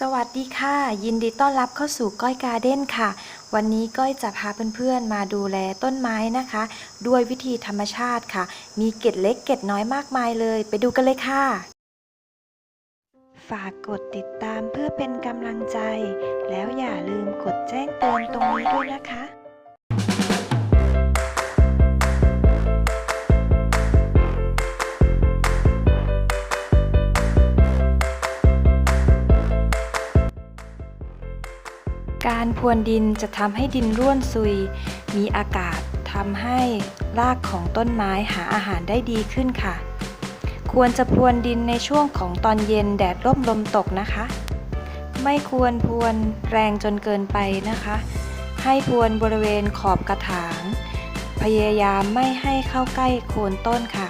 สวัสดีค่ะ ยินดีต้อนรับเข้าสู่ก้อยการ์เด้นค่ะ วันนี้ก้อยจะพาเพื่อนๆมาดูแลต้นไม้นะคะ ด้วยวิธีธรรมชาติค่ะ มีเกล็ดเล็กเกล็ดน้อยมากมายเลย ไปดูกันเลยค่ะ ฝากกดติดตามเพื่อเป็นกำลังใจ แล้วอย่าลืมกดแจ้งเตือนตรงนี้ด้วยนะคะการพรวนดินจะทำให้ดินร่วนซุย มีอากาศทำให้รากของต้นไม้หาอาหารได้ดีขึ้นค่ะ ควรจะพรวนดินในช่วงของตอนเย็นแดดร่มลมตกนะคะ ไม่ควรพรวนแรงจนเกินไปนะคะ ให้พรวนบริเวณขอบกระถาง พยายามไม่ให้เข้าใกล้โคนต้นค่ะ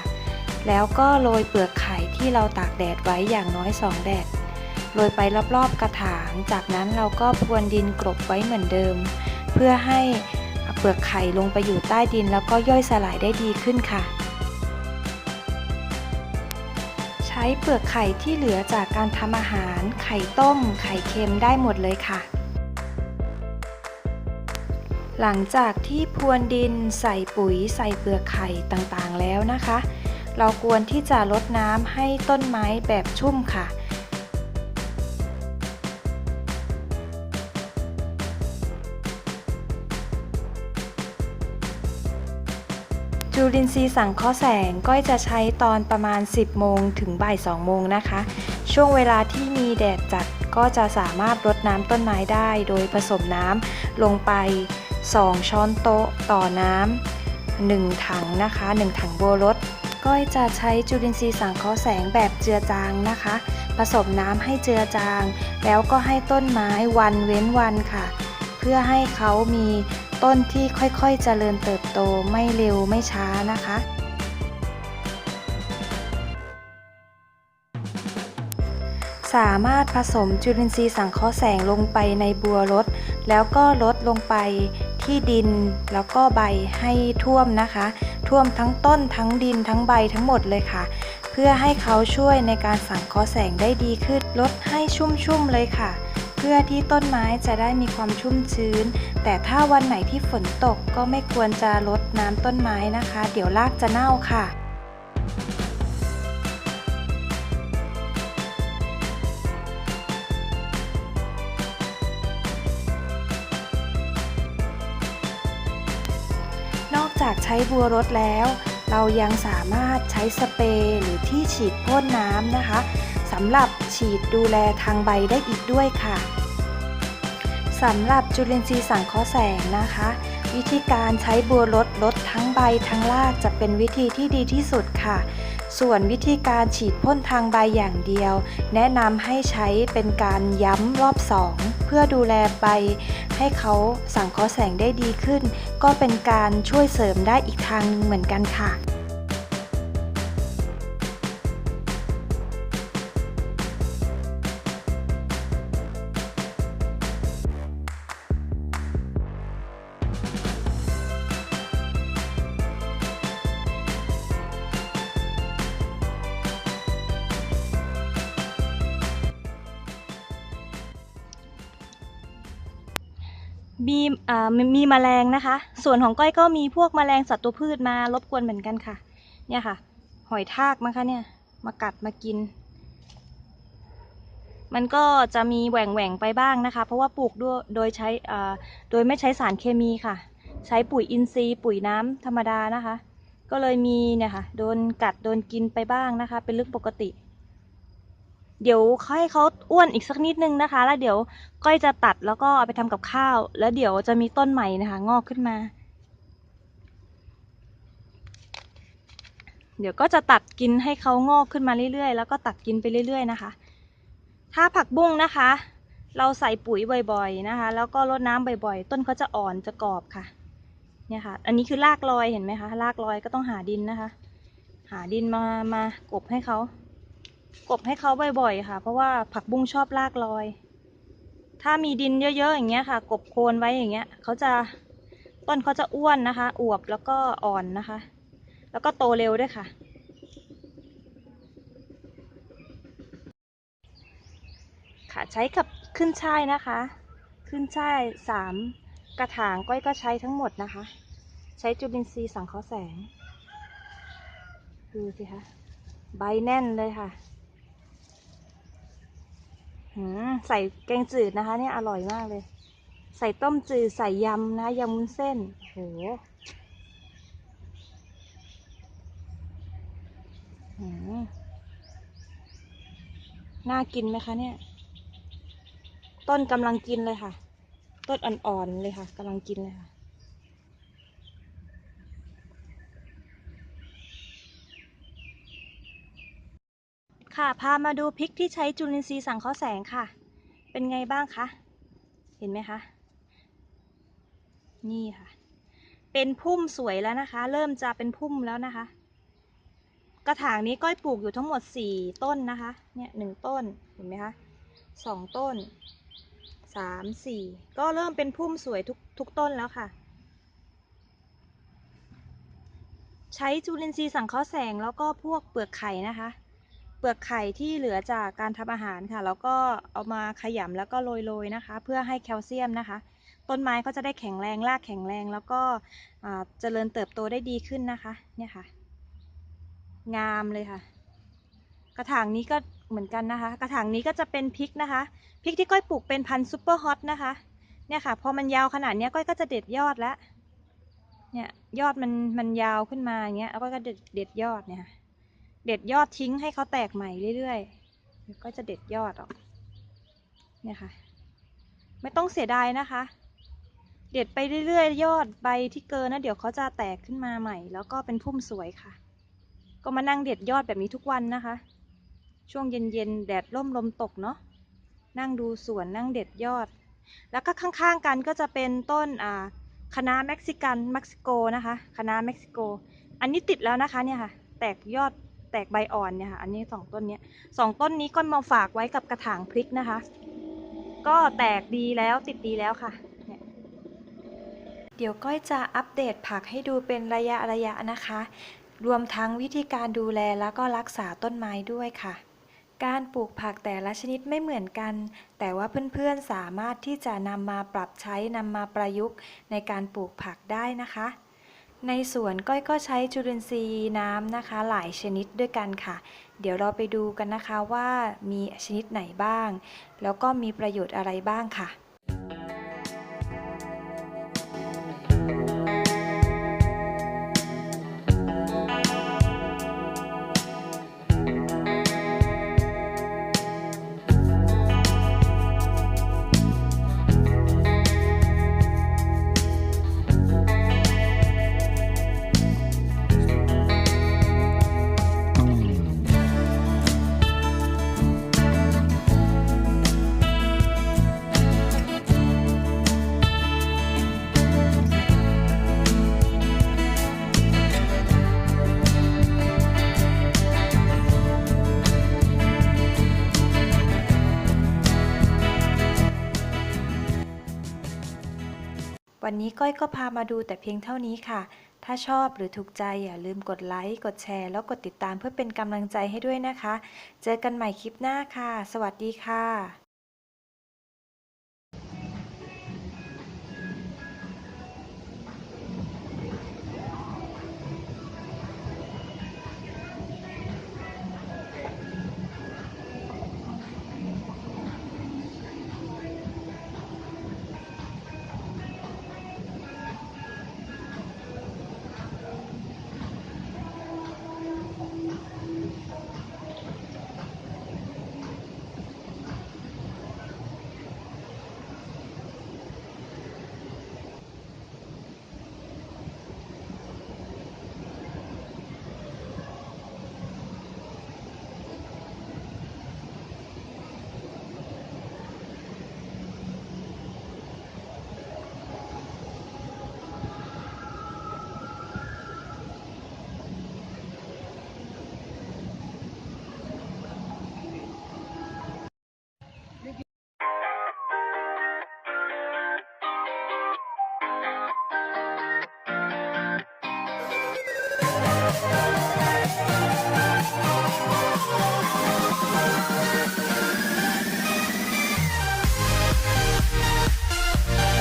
แล้วก็โรยเปลือกไข่ที่เราตากแดดไว้อย่างน้อยสองแดดโรยไปรอบๆกระถาง จากนั้นเราก็พรวนดินกลบไว้เหมือนเดิม เพื่อให้เปลือกไข่ลงไปอยู่ใต้ดินแล้วก็ย่อยสลายได้ดีขึ้นค่ะ เปลือกไข่ที่เหลือจากการทำอาหาร ไข่ต้ม ไข่เค็มได้หมดเลยค่ะ หลังจากที่พรวนดินใส่ปุ๋ยใส่เปลือกไข่ต่างๆแล้วนะคะ เราควรที่จะลดน้ำให้ต้นไม้แบบชุ่มค่ะ จุลินทรีย์สังเคราะห์แสงก้อยจะใช้ตอนประมาณ 10 โมงถึงบ่าย2โมงนะคะ ช่วงเวลาที่มีแดดจัดก็จะสามารถรดน้ำต้นไม้ได้ โดยผสมน้ำลงไป 2 ช้อนโต๊ะต่อน้ำ1ถังนะคะ 1 ถังโบวรถก้อยจะใช้จุลินทรีย์สังเคราะห์แสงแบบเจือจางนะคะ ผสมน้ำให้เจือจาง แล้วก็ให้ต้นไม้วันเว้นวันค่ะ เพื่อให้เขามี ต้นที่ค่อยๆเจริญเติบโตไม่เร็วไม่ช้านะคะ สามารถผสมจุลินทรีย์สังเคราะห์แสงลงไปในบัวรดแล้วก็ลดลงไปที่ดินแล้วก็ใบให้ท่วมนะคะ ท่วมทั้งต้นทั้งดินทั้งใบทั้งหมดเลยค่ะ เพื่อให้เขาช่วยในการสังเคราะห์แสงได้ดีขึ้นลดให้ชุ่มๆเลยค่ะ พื่อที่ต้นไม้จะได้มีความชุ่มชื้น แต่ถ้าวันไหนที่ฝนตกก็ไม่ควรจะรดน้ำต้นไม้นะคะ เดี๋ยวรากจะเน่าค่ะนอกจากใช้บัวรดแล้ว เรายังสามารถใช้สเปรย์หรือที่ฉีดพ่นน้ำนะคะำหรับฉีดดูแลทางใบได้อีกด้วยค่ะสำหรับจุลินทรีย์สังเคราะห์แสงนะคะ วิธีการใช้บัวรดลดทั้งใบทั้งรากจะเป็นวิธีที่ดีที่สุดค่ะ ส่วนวิธีการฉีดพ่นทางใบอย่างเดียว แนะนำให้ใช้เป็นการย้ำรอบสองเพื่อดูแลใบ ให้เขาสังเคราะห์แสงได้ดีขึ้น ก็เป็นการช่วยเสริมได้อีกทางหนึงเหมือนกันค่ะ มีอ่ามีมแมลงนะคะ ส่วนของก้อยก็มีพวกแมลงศัตรูพืชมารบกวนเหมือนกันค่ะ เนี่ยค่ะ หอยทากมั้งคะเนี่ย มากัดมากิน มันก็จะมีแหว่งแหว่งไปบ้างนะคะ เพราะว่าปลูกด้วยโดยใช้อ่าโดยไม่ใช้สารเคมีค่ะ ใช้ปุ๋ยอินทรีย์ ปุ๋ยน้ำธรรมดานะคะ ก็เลยมีเนี่ยค่ะ โดนกัดโดนกินไปบ้างนะคะ เป็นเรื่องปกติ เดี๋ยวให้เขาอ้วนอีกสักนิดนึงนะคะ แล้วเดี๋ยวก้อยจะตัดแล้วก็เอาไปทำกับข้าว แล้วเดี๋ยวจะมีต้นใหม่นะคะ งอกขึ้นมา เดี๋ยวก็จะตัดกินให้เขางอกขึ้นมาเรื่อยๆ แล้วก็ตัดกินไปเรื่อย ๆ นะคะ ถ้าผักบุ้งนะคะ เราใส่ปุ๋ยบ่อย ๆนะคะ แล้วก็รดน้ำบ่อยๆ ต้นเขาจะอ่อนจะกรอบค่ะ เนี่ยค่ะ อันนี้คือรากลอยเห็นไหมคะรากลอยก็ต้องหาดินนะคะ หาดินมามากบให้เขา กบให้เขาบ่อยๆ ค่ะ เพราะว่าผักบุ้งชอบรากลอย ถ้ามีดินเยอะๆอย่างเงี้ยค่ะ กบโคนไว้อย่างเงี้ยเขาจะต้นเขาจะอ้วนนะคะ อวบแล้วก็อ่อนนะคะ แล้วก็โตเร็วด้วยค่ะ ค่ะใช้กับขึ้นช่ายนะคะ ขึ้นช่ายสามกระถางก้อยก็ใช้ทั้งหมดนะคะ ใช้จุลินทรีย์สังเคราะห์แสง ดูสิคะ ใบแน่นเลยค่ะ ใส่แกงจืดนะคะ เนี่ยอร่อยมากเลย ใส่ต้มจืดใส่ยำนะยำวุ้นเส้นโหหน่ากินไหมคะเนี่ย ต้นกำลังกินเลยค่ะ ต้นอ่อนๆเลยค่ะกำลังกินเลยค่ะ ค่ะพามาดูพริกที่ใช้จุลินทรีย์สังเคราะห์แสงค่ะ เป็นไงบ้างคะ เห็นไหมคะ นี่ค่ะ เป็นพุ่มสวยแล้วนะคะ เริ่มจะเป็นพุ่มแล้วนะคะ กระถางนี้ก้อยปลูกอยู่ทั้งหมดสี่ต้นนะคะ เนี่ยหนึ่งต้น เห็นไหมคะสองต้นสามสี่ก็เริ่มเป็นพุ่มสวยทุกทุกต้นแล้วค่ะ ใช้จุลินทรีย์สังเคราะห์แสงแล้วก็พวกเปลือกไข่นะคะ เปลือกไข่ที่เหลือจากการทำอาหารค่ะ แล้วก็เอามาขยำแล้วก็โรยๆนะคะ เพื่อให้แคลเซียมนะคะ ต้นไม้ก็จะได้แข็งแรงรากแข็งแรง แล้วก็เจริญเติบโตได้ดีขึ้นนะคะเนี่ยค่ะ งามเลยค่ะ กระถางนี้ก็เหมือนกันนะคะ กระถางนี้ก็จะเป็นพริกนะคะพริกที่ก้อยปลูกเป็นพันธุ์ซูเปอร์ฮอตนะคะเนี่ยค่ะพอมันยาวขนาดนี้ก้อยก็จะเด็ดยอดแล้วเนี่ยยอดมันมันยาวขึ้นมาอย่างเงี้ยแล้วก็เด็ดเด็ดยอดเนี่ยค่ะ เด็ดยอดทิ้งให้เขาแตกใหม่เรื่อยๆก็จะเด็ดยอดออกเนี่ยค่ะ ไม่ต้องเสียดายนะคะ เด็ดไปเรื่อยๆ ยอดใบที่เกินนะเดี๋ยวเขาจะแตกขึ้นมาใหม่ แล้วก็เป็นพุ่มสวยค่ะ ก็มานั่งเด็ดยอดแบบนี้ทุกวันนะคะ ช่วงเย็นๆแดดร่มลมตกเนาะนั่งดูสวนนั่งเด็ดยอด แล้วก็ข้างๆกันก็จะเป็นต้นอ่าคะเม็กซิกันเม็กซิโกนะคะคะน้าเม็กซิโก อันนี้ติดแล้วนะคะเนี่ยค่ะ แตกยอด แตกใบอ่อนเนี่ยค่ะ อันนี้สองต้นเนี้ยสองต้นนี้ก็มาฝากไว้กับกระถางพริกนะคะ ก็แตกดีแล้วติดดีแล้วค่ะเดี๋ยวก้อยจะอัปเดตผักให้ดูเป็นระยะระยะนะคะ รวมทั้งวิธีการดูแลแล้วก็รักษาต้นไม้ด้วยค่ะ การปลูกผักแต่ละชนิดไม่เหมือนกัน แต่ว่าเพื่อนๆสามารถที่จะนำมาปรับใช้นำมาประยุกต์ในการปลูกผักได้นะคะ ในสวนก้อยก็ใช้จุลินทรีย์น้ำนะคะ หลายชนิดด้วยกันค่ะ เดี๋ยวเราไปดูกันนะคะว่ามีชนิดไหนบ้าง แล้วก็มีประโยชน์อะไรบ้างค่ะ วันนี้ก้อยก็พามาดูแต่เพียงเท่านี้ค่ะ ถ้าชอบหรือถูกใจอย่าลืมกดไลค์ กดแชร์ แล้วกดติดตามเพื่อเป็นกำลังใจให้ด้วยนะคะ เจอกันใหม่คลิปหน้าค่ะ สวัสดีค่ะ